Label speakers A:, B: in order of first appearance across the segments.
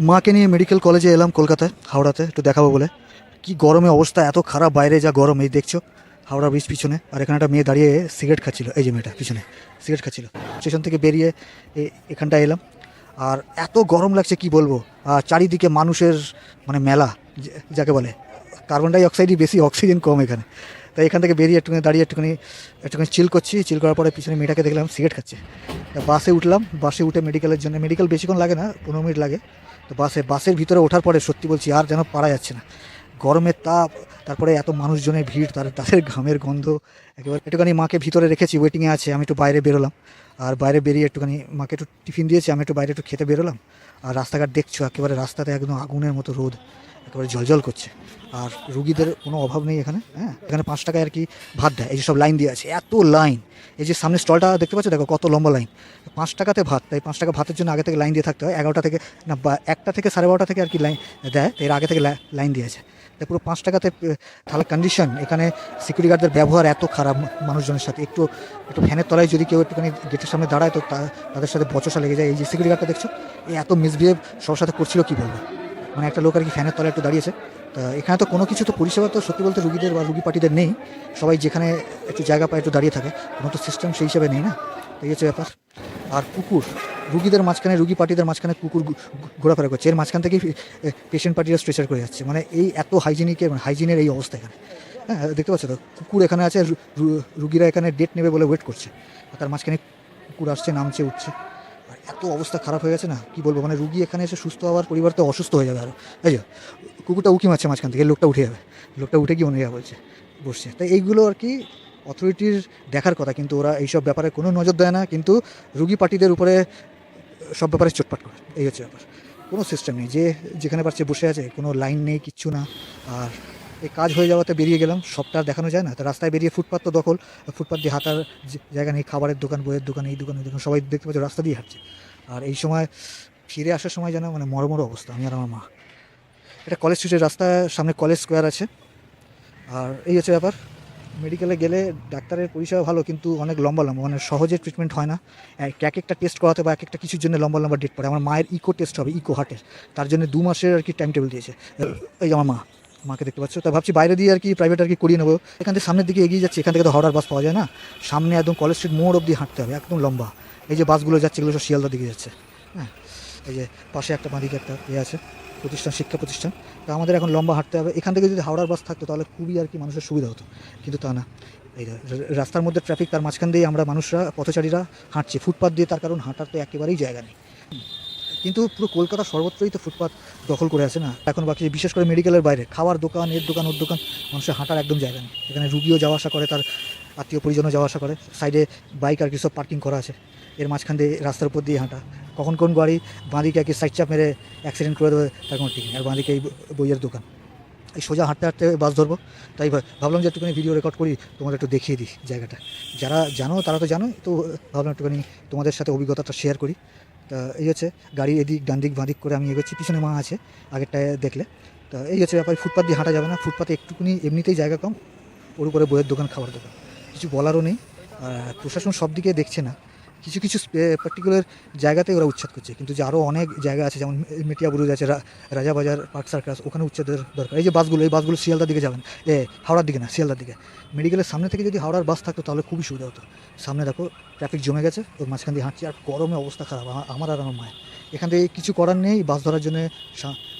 A: মাকে নিয়ে মেডিকেল কলেজে এলাম কলকাতায়, হাওড়াতে, একটু দেখাবো বলে। কি গরমে অবস্থা, এত খারাপ, বাইরে যা গরম, এই দেখছ। হাওড়া ব্রিজ পিছনে, আর এখানে একটা মেয়ে দাঁড়িয়ে সিগারেট খাচ্ছিল, এই যে মেয়েটা পিছনে সিগারেট খাচ্ছিল। স্টেশন থেকে বেরিয়ে এ- এখানটায় এলাম। আর এত গরম লাগছে, কি বলব? আর চারিদিকে মানুষের মানে মেলা যাকে বলে কার্বন ডাই অক্সাইডই বেশি অক্সিজেন কম এখানে। তাই এখান থেকে বেরিয়ে একটুখানি দাঁড়িয়ে একটুখানি একটুখানি চিল করছি। চিল করার পরে পিছনে মেয়েটাকে দেখলাম সিগারেট খাচ্ছে। তা বাসে উঠলাম, বাসে উঠে মেডিকেলের জন্য মেডিকেল বেশিক্ষণ লাগে না, পনেরো মিনিট লাগে। তো বাসে, বাসের ভিতরে ওঠার পরে সত্যি বলছি, আর যেন পারা যাচ্ছে না। গরমের তাপ, তারপরে এত মানুষজনের ভিড়, তার, তাদের ঘামের গন্ধ, একেবারে একটুখানি মাকে ভিতরে রেখেছি ওয়েটিংয়ে আছে, আমি একটু বাইরে বেরোলাম। আর বাইরে বেরিয়ে একটুখানি মাকে একটু টিফিন দিয়েছি, আমি একটু বাইরে একটু খেতে বেরোলাম। আর রাস্তাঘাট দেখছ, একেবারে রাস্তাতে একদম আগুনের মতো রোদ, একেবারে জলজল করছে। আর রুগীদের কোনো অভাব নেই এখানে হ্যাঁ? এখানে পাঁচ টাকায় আর কি ভাত দেয়, এই যে সব লাইন দিয়ে আছে, এত লাইন। এই যে সামনে স্টলটা দেখতে পাচ্ছ? দেখো কত লম্বা লাইন। পাঁচ টাকাতে ভাত, তাই পাঁচ টাকা ভাতের জন্য আগে থেকে লাইন দিয়ে থাকতে হয়। এগারোটা থেকে, না একটা থেকে সাড়ে বারোটা থেকে আর কি লাইন দেয়, এর আগে থেকে লাইন দিয়েছে পুরো পাঁচ টাকাতে তাহলে কন্ডিশন এখানে সিকিউরিটি গার্ডদের ব্যবহার এত খারাপ মানুষজনের সাথে। একটু একটু ফ্যানের তলায় যদি কেউ একটুখানি গেটের সামনে দাঁড়ায়, তো তাদের সাথে বচসা লেগে যায়। এই যে সিকিউরিটি গার্ডটা দেখছ এই এত মিসবিহেভ সবার সাথে করছিল কী বলব? মানে একটা লোক আর কি ফ্যানের তলায় একটু দাঁড়িয়েছে। তা এখানে তো কোনো কিছু তো পরিষেবা তো সত্যি বলতে রুগীদের বা রুগী পার্টিদের নেই। সবাই যেখানে একটু জায়গা পায়, একটু দাঁড়িয়ে থাকে। কোনো তো সিস্টেম সেই হিসাবে নেই না? এই হচ্ছে ব্যাপার। আর কুকুর, রুগীদের মাঝখানে, রুগী পার্টিদের মাঝখানে কুকুর ঘোরাফেরা করছে। এর মাঝখান থেকেই পেশেন্ট পার্টিরা স্ট্রেচার করে যাচ্ছে। মানে এই এত হাইজিনিকের হাইজিনের এই অবস্থা এখানে। হ্যাঁ দেখতে পাচ্ছ তো? কুকুর এখানে আছে রুগীরা এখানে ডেট নেবে বলে ওয়েট করছে। তার মাঝখানে কুকুর আসছে, নামছে, উঠছে। আর এত অবস্থা খারাপ হয়ে গেছে না? কি বলব? মানে রুগী এখানে এসে সুস্থ হওয়ার পরিবর্তে অসুস্থ হয়ে যাবে আরও এই যে, কুকুরটা উকি মারছে মাঝখান থেকে, লোকটা উঠে যাবে। লোকটা উঠে গিয়ে জায়গায় বলছে, বসছে। তাই এইগুলো আর কি অথরিটির দেখার কথা, কিন্তু ওরা এইসব ব্যাপারে কোনো নজর দেয় না, কিন্তু রুগী পার্টিদের উপরে সব ব্যাপারে চোটপাট করে, এই হচ্ছে ব্যাপার। কোনো সিস্টেম নেই, যে যেখানে পারছে বসে আছে, কোনো লাইন নেই, কিচ্ছু না। আর এই কাজ হয়ে যাওয়াতে বেরিয়ে গেলাম, সবটা দেখানো যায় না। তো রাস্তায় বেরিয়ে ফুটপাত তো দখল ফুটপাত দিয়ে হাঁটার জায়গা নেই, খাবারের দোকান, বইয়ের দোকান, এই দোকান, ওই দোকান, সবাই দেখতে পাচ্ছে রাস্তা দিয়ে হাঁটছে। আর এই সময় ফিরে আসার সময় যেন মানে মরো মরো অবস্থা, আমি আর আমার মা। এটা কলেজ স্ট্রিটের রাস্তা, সামনে কলেজ স্কোয়ার আছে। আর এই হচ্ছে ব্যাপার। মেডিকেলে গেলে ডাক্তারের পরিষেবা ভালো, কিন্তু অনেক লম্বা লম্বা মানে সহজে ট্রিটমেন্ট হয় না। এক এক একটা টেস্ট করাতে বা এক একটা কিছুর জন্য লম্বা লম্বা ডেট পড়ে। আমার মায়ের ইকো টেস্ট হবে ইকো হার্টের তার জন্য দু মাসের আর কি টাইম টেবিল দিয়েছে এই আমার মা, মাকে দেখতে পাচ্ছ? তা ভাবছি বাইরে দিয়ে আর কি প্রাইভেট আর কি করিয়ে নেব। এখান থেকে সামনের দিকে এগিয়ে যাচ্ছে, এখান থেকে তো হাওড়ার বাস পাওয়া যায় না। সামনে একদম কলেজ স্ট্রিট মোড় অবধি হাঁটতে হবে, একদম লম্বা। এই যে বাসগুলো যাচ্ছে, এগুলো সব শিয়ালদার দিকে যাচ্ছে। হ্যাঁ এই যে পাশে একটা বাঁদিকে একটা ইয়ে আছে। প্রতিষ্ঠান, শিক্ষা প্রতিষ্ঠান। তা আমাদের এখন লম্বা হাঁটতে হবে। এখান থেকে যদি হাওড়ার বাস থাকতো, তাহলে খুবই আর কি মানুষের সুবিধা হতো। কিন্তু তা না। এই রাস্তার মধ্যে ট্রাফিক তার মাঝখান দিয়ে আমরা মানুষরা, পথচারীরা হাঁটছি। ফুটপাথ দিয়ে তার কারণ হাঁটার তো একেবারেই জায়গা নেই। কিন্তু পুরো কলকাতা সর্বত্রই তো ফুটপাথ দখল করে আছে না। এখন বাকি বিশেষ করে মেডিকেলের বাইরে, খাওয়ার দোকান, এর দোকান, ওর দোকান, মানুষের হাঁটার একদম জায়গা নেই। এখানে রুগীও যাওয়া আসা করে, তার আত্মীয় পরিজনও যাওয়া আসা করে। সাইডে বাইক আর কি সব পার্কিং করা আছে। এর মাঝখান দিয়ে রাস্তার উপর দিয়ে হাঁটা। কখন কোন গাড়ি বাঁদিকে আর কি সাইড চাপ মেরে অ্যাক্সিডেন্ট করে দেবে, তার কোনো ঠিক নেই। আর বাঁদিকে এই বইয়ের দোকান। এই সোজা হাঁটতে হাঁটতে বাস ধরবো। তাই ভাবলাম যে একটুখানি ভিডিও রেকর্ড করি, তোমাদের একটু দেখিয়ে দিই জায়গাটা। যারা জানো, তারা তো জানো তো ভাবলাম একটুখানি তোমাদের সাথে অভিজ্ঞতাটা শেয়ার করি। তা এই হচ্ছে গাড়ি এদিক, ডান দিক, বাঁদিক করে আমি এগোচ্ছি, পিছনে মা আছে, আগেরটায় দেখলে। তা এই হচ্ছে ব্যাপার ফুটপাথ দিয়ে হাঁটা যাবে না। ফুটপাতে একটুকুনি এমনিতেই জায়গা কম, ওর উপরে বইয়ের দোকান খাবার দোকান। কিছু বলারও নেই। আর প্রশাসন সব দিকে দেখছে না। কিছু কিছু পার্টিকুলার জায়গাতে ওরা উচ্ছেদ করছে। কিন্তু যে আরও অনেক জায়গা আছে, যেমন মেটিয়া বুরুজ আছে রাজাবাজার, পার্ক সার্কাস, ওখানে উচ্ছেদের দরকার। এই যে বাসগুলো, এই বাসগুলো শিয়ালদার দিকে যাবেন। এ, হাওড়ার দিকে না, শিয়ালদার দিকে। মেডিকেলের সামনে থেকে যদি হাওড়ার বাস থাকতো, তাহলে খুবই সুবিধা হতো। সামনে দেখো ট্রাফিক জমে গেছে, ওর মাঝখান দিয়ে হাঁটছি, আর গরমে অবস্থা খারাপ। আমার আর আমার মায়ের। এখান থেকে কিছু করার নেই, বাস ধরার জন্য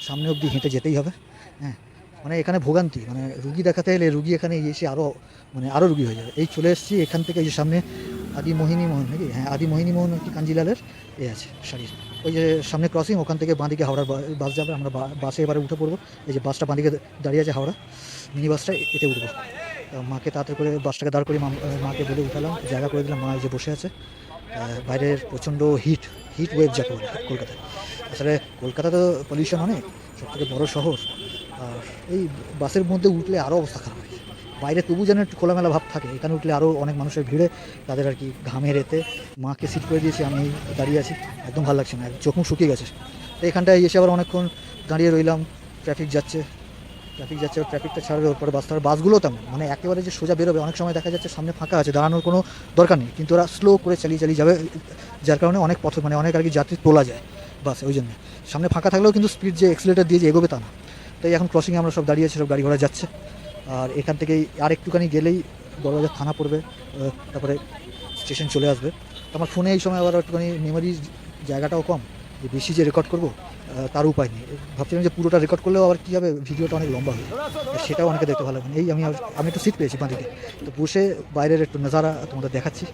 A: সামনে অবধি হেঁটে যেতেই হবে। হ্যাঁ। মানে এখানে ভোগান্তি মানে রুগী দেখাতে এলে রুগী এখানে এসে আরও মানে আরও রুগী হয়ে যাবে। এই চলে এসেছি, এখান থেকে যে সামনে আদি মোহিনী মোহন নাকি? হ্যাঁ আদি মোহিনী মোহন কি কাঞ্জিলালের এ আছে শাড়ির ওই যে সামনে ক্রসিং ওখান থেকে বাঁদিকে হাওড়ার বাস যাবে, আমরা বাসে এবারে উঠে পড়ব। এই যে বাসটা বাঁদিকে দাঁড়িয়ে আছে হাওড়া, মিনি বাসটা এতে উঠবো। মাকে তাড়াতাড়ি করে বাসটাকে দাঁড় করে মাকে বলে উঠালাম, জায়গা করে দিলাম, মা এই যে বসে আছে। বাইরের প্রচণ্ড হিট হিট ওয়েভ যাকে বলে, কলকাতায়। আসলে কলকাতা তো পলিউশন অনেক সব থেকে বড়ো শহর। এই বাসের মধ্যে উঠলে আরও অবস্থা খারাপ হয় বাইরে তবু যেন একটু খোলামেলা ভাব থাকে, এখানে উঠলে আরও অনেক মানুষের ভিড়ে, তাদের আর কি ঘামে রেতে মাকে সিট করে দিয়েছি, আমি দাঁড়িয়ে আছি, একদম ভালো লাগছে না চোখ মুখ শুকিয়ে গেছে। এখানটায় এসে আবার অনেকক্ষণ দাঁড়িয়ে রইলাম ট্রাফিক যাচ্ছে ট্রাফিক যাচ্ছে ট্রাফিকটা ছাড়বে ওর পরে বাস ছাড়বে বাসগুলো তেমন মানে একেবারে যে সোজা বেরোবে, অনেক সময় দেখা যাচ্ছে সামনে ফাঁকা আছে, দাঁড়ানোর কোনো দরকার নেই, কিন্তু ওরা স্লো করে চালিয়ে চালিয়ে যাবে, যার কারণে অনেক পথ মানে অনেক আর কি যাত্রী তোলা যায় বাস ওই জন্য। সামনে ফাঁকা থাকলেও কিন্তু স্পিড যে এক্সিলেটার দিয়ে যে এগোবে তা না। তাই এখন ক্রসিংয়ে আমরা সব দাঁড়িয়ে আছি, সব গাড়ি ঘোড়া যাচ্ছে। আর এখান থেকেই আর একটুখানি গেলেই বড়বাজার থানা পড়বে তারপরে স্টেশন চলে আসবে। আমার ফোনে এই সময় আবার একটুখানি মেমোরি জায়গাটাও কম, যে বেশি যে রেকর্ড করব তার উপায় নেই। ভাবছিলাম যে পুরোটা রেকর্ড করলেও আবার কী হবে, ভিডিওটা অনেক লম্বা হবে সেটাও অনেকে দেখতে ভালো এই আমি আমি একটু সিট পেয়েছি বাঁদিকে। তো বসে বাইরের একটু নজারা তোমাদের দেখাচ্ছি।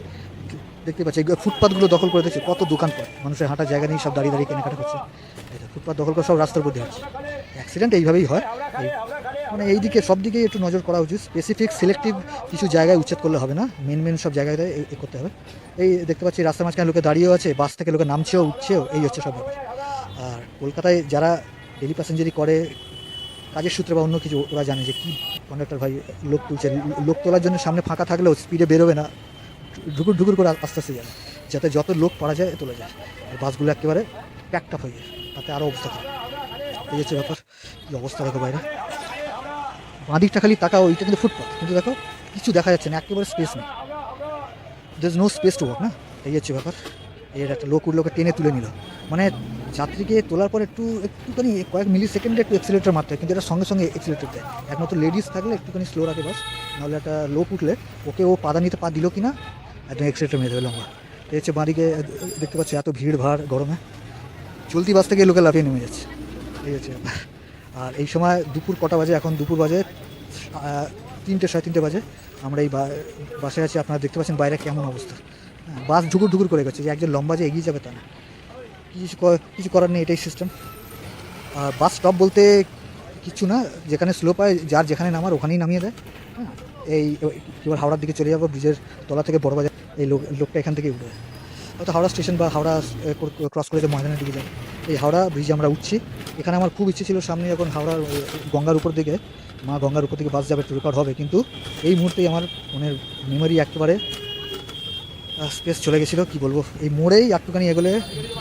A: দেখতে পাচ্ছি ফুটপাথগুলো দখল করে দিচ্ছে কত দোকানপাট। মানুষের হাঁটার জায়গা নেই, সব দাঁড়িয়ে দাঁড়িয়ে কেনাকাটা করছে। ফুটপাথ দখল করে সব রাস্তার উপর দিয়ে অ্যাক্সিডেন্ট এইভাবেই হয়। মানে এই দিকে সব দিকেই একটু নজর করা উচিত। স্পেসিফিক সিলেক্টিভ কিছু জায়গায় উচ্ছেদ করলে হবে না। মেন মেন সব জায়গায় এ- করতে হবে। এই দেখতে পাচ্ছি রাস্তার মাঝখানে লোকে দাঁড়িয়েও আছে, বাস থেকে লোকে নামছেও, উঠছেও, এই হচ্ছে সব ব্যাপার। আর কলকাতায় যারা ডেলি প্যাসেঞ্জারি করে, কাজের সূত্রে বা অন্য কিছু, ওরা জানে যে কি কন্ডাক্টর ভাই লোক তুলছে। লোক তোলার জন্য সামনে ফাঁকা থাকলেও স্পিডে বেরোবে না। ঢুকুর ঢুকুর করে আস্তে আস্তে যাবে। যাতে যত লোক পারা যায়, তোলা যায়। বাসগুলো একেবারে প্যাকড আপ হয়ে যায়। তাতে আরও অবস্থা খারাপ। এই হচ্ছে ব্যাপার। কী অবস্থা দেখো বাইরে। বাঁদিকটা খালি তাকাও ওইটা কিন্তু ফুটপাথ কিন্তু দেখো, কিছু দেখা যাচ্ছে না, একেবারে স্পেস নেই। There no space to walk না? এই হচ্ছে ব্যাপার। এর একটা লোক উঠলোকে টেনে তুলে নিল। মানে যাত্রীকে তোলার পর একটু, একটুখানি, কয়েক মিলি সেকেন্ডে একটু এক্সিলেটার মারতে হয়, কিন্তু এটা সঙ্গে সঙ্গে এক্সিলেটার দেয়। একমাত্র লেডিস থাকলে একটুখানি স্লো রাখে বাস। নাহলে একটা লোক উঠলে, ওকে ও পাদানিতে পা দিল কি না একদম এক্সিলেটার মেরে দেবে লম্বা। এই হচ্ছে বাঁদিকে, দেখতে পাচ্ছি এত ভিড়, ভাড়, গরমে। চলতি বাস থেকে লোকে লাফিয়ে নেমে যাচ্ছে। এই হচ্ছে ব্যাপার। আর এই সময় দুপুর কটা বাজে? এখন দুপুর বাজে তিনটে সাড়ে তিনটে বাজে। আমরা এই বাসে আছি আপনারা দেখতে পাচ্ছেন বাইরে কেমন অবস্থা। হ্যাঁ, বাস ঢুকুর ঢুকুর করে গেছে যে একজন লম্বা যে এগিয়ে যাবে তা না। কিছু কিছু করার নেই এটাই সিস্টেম আর বাস স্টপ বলতে কিছু না যেখানে স্লো পায় যার যেখানে নামার ওখানেই নামিয়ে দেয়। হ্যাঁ এই এবার হাওড়ার দিকে চলে যাব ব্রিজের তলা থেকে বড় বাজার এই লোক লোকটা এখান থেকে উঠবে। হয়তো হাওড়া স্টেশন বা হাওড়া ক্রস করে যে ময়দানের দিকে যাবে। এই হাওড়া ব্রিজে আমরা উঠছি। এখানে আমার খুব ইচ্ছে ছিল সামনে যখন হাওড়ার গঙ্গার উপর দিকে, মা গঙ্গার উপর দিকে বাস যাবে রেকর্ড হবে। কিন্তু এই মুহূর্তেই আমার মনের মেমোরি একেবারে স্পেস চলে গেছিল। কি বলব? এই মোড়েই একটুখানি এগোলে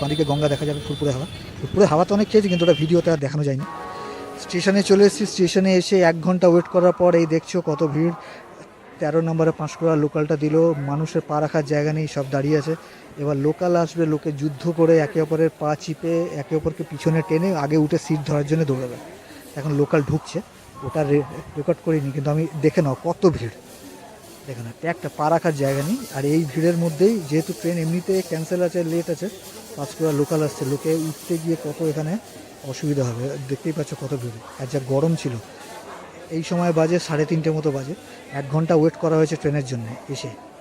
A: বাঁদিকে গঙ্গা দেখা যাবে ফুরপুরে হাওয়া। ফুরপুরে হাওয়া তো অনেক খেয়েছি, কিন্তু ওটা ভিডিওতে আর দেখানো যায়নি। স্টেশনে চলে এসেছি। স্টেশনে এসে এক ঘণ্টা ওয়েট করার পর এই দেখছ কত ভিড়। তেরো নম্বরে পাঁশকুড়া লোকালটা দিল, মানুষের পা রাখার জায়গা নেই, সব দাঁড়িয়ে আছে। এবার লোকাল আসবে, লোকে যুদ্ধ করে একে অপরের পা চিপে, একে অপরকে পিছনে টেনে আগে উঠে সিট ধরার জন্য দৌড়াবে। এখন লোকাল ঢুকছে, ওটা রেকর্ড করিনি, কিন্তু আমি দেখে নাও কত ভিড়। দেখে না একটা পা রাখার জায়গা নেই, আর এই ভিড়ের মধ্যেই যেহেতু ট্রেন এমনিতে ক্যান্সেল আছে লেট আছে পাঁচকুড়া লোকাল আসছে, লোকে উঠতে গিয়ে কত এখানে অসুবিধা হবে, দেখতেই পাচ্ছ কত ভিড়। আর যা গরম ছিল এই সময় বাজে সাড়ে তিনটে মতো বাজে। এক ঘণ্টা ওয়েট করা হয়েছে ট্রেনের জন্য, এসে।